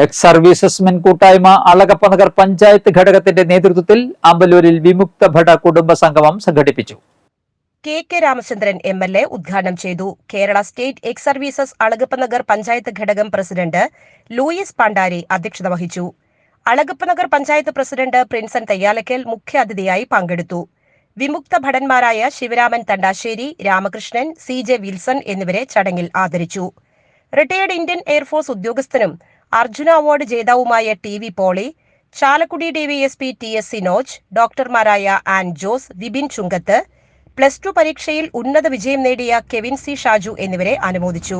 X സർവീസസ്മെൻ കൂട്ടായ്മ അളകപ്പ നഗർ പഞ്ചായത്ത് ഘടകത്തിന്റെ നേതൃത്വത്തിൽ അമ്പലൂരിൽ വിമുക്ത ഭട കുടുംബ സംഗമം സംഘടിപ്പിച്ചു K K Ramachandran M L A ഉദ്ഘാടനം ചെയ്തു Kerala state ex services Alagappanagar panchayat ഘടകം പ്രസിഡന്റ് ലൂയിസ് പാണ്ടാരി അധ്യക്ഷത വഹിച്ചു അളഗപ്പനഗർ പഞ്ചായത്ത് പ്രസിഡന്റ് പ്രിൻസൻ തയ്യാലക്കൽ മുഖ്യാതിഥിയായി പങ്കെടുത്തു വിമുക്ത ഭടന്മാരായ Sivaraman Thandassery Ramakrishnan C J Wilson എന്നിവരെ ചടങ്ങിൽ ആദരിച്ചു. റിട്ടയേർഡ് ഇന്ത്യൻ എയർഫോഴ്സ് ഉദ്യോഗസ്ഥനും Arjuna award ജേതാവുമായ T V Poly Chalakudy DVSP T S Sinoj ഡോക്ടർമാരായ Ann Jose Vipin Chungath plus two പരീക്ഷയിൽ ഉന്നത വിജയം നേടിയ കെവിൻ സി ഷാജു എന്നിവരെ അനുമോദിച്ചു.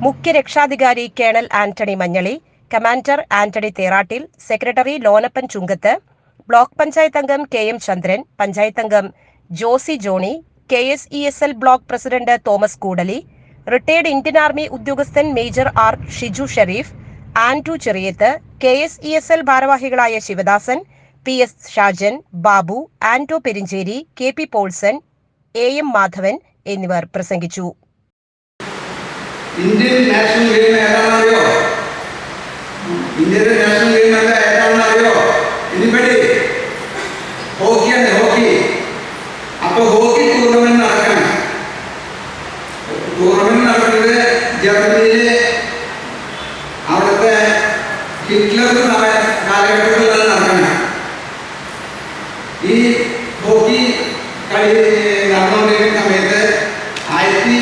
മുഖ്യ രക്ഷാധികാരി colonel Antony Manjali commander Antony Therattil secretary Lonappan Chungath block panchayat അംഗം കെ എം ചന്ദ്രൻ പഞ്ചായത്ത് അംഗം Josy Johny K S E S L block president Thomas Koodali retired Indian army ഉദ്യോഗസ്ഥൻ major R Shiju Sharif Andu Cheriyath K S E S L ഭാരവാഹികളായ Sivadasan P S Shajan Babu Andrew Perinjeri K P Polson A M Madhavan എന്നിവർ പ്രസംഗിച്ചു. Indian national game national game hockey hockey? Tournament നടക്കണം. Tournament നടക്കുന്നത് ജർമ്മനിയിലെ Hitler സമയ കാലഘട്ടത്തിലാണ് നടക്കുന്നത് ഈ ഹോക്കി കളി നടന്നുകൊണ്ടിരിക്കുന്ന സമയത്ത് ആയിരത്തി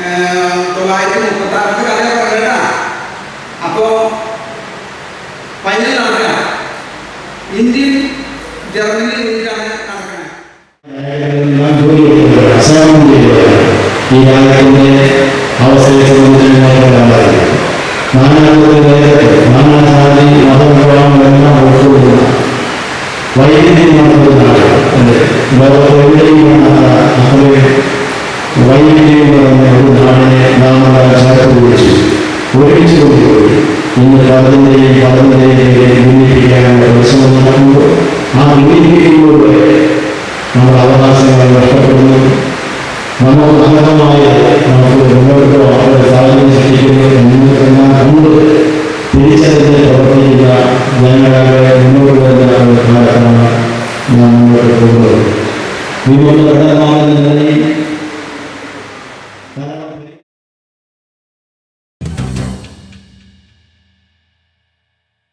ഏഹ്, തൊള്ളായിരത്തി മുപ്പത്തി ആറിന് കഥ പറഞ്ഞാ അപ്പോ ഫൈനൽ നടക്കുക ഇന്ത്യയും ജർമ്മനിയും കൂടിയിട്ടാണ് നടക്കുന്നത് ഞാൻ ജോലി ചെയ്യുന്നത് അസാമം ചെയ്യുന്നത് ഈ രാജ്യത്തിന്റെ അവസ്ഥയെ സംബന്ധിച്ചുണ്ടായി നാനാത്വത്തിന്റെ നാനാജാതി മതവിഭാഗങ്ങളെല്ലാം ഉൾക്കൊള്ളുന്ന വൈവിധ്യമാർന്ന നാട് അല്ലേ ലോകത്ത് എവിടെയും കാണാത്ത അത്രയും വൈവിധ്യം നിറഞ്ഞ ഒരു നാടിനെ നാം ചേർത്ത് പിടിച്ചു ഒരുമിച്ച് കൊണ്ടുപോയി ഇന്ന് പലതിൻ്റെയും പലതിൻ്റെയും ഭിന്നിപ്പിക്കാനുള്ള പരിശ്രമം നടക്കുമ്പോൾ ആ ഭിന്നിപ്പിക്കുമ്പോൾ ജനങ്ങളെ മുന്നോട്ട് വരുന്ന ഒരു കാലത്താണ് നാം മുന്നോട്ട് പോകുന്നത് വിമുക്ത ഘടകമാകുന്ന നിലയിൽ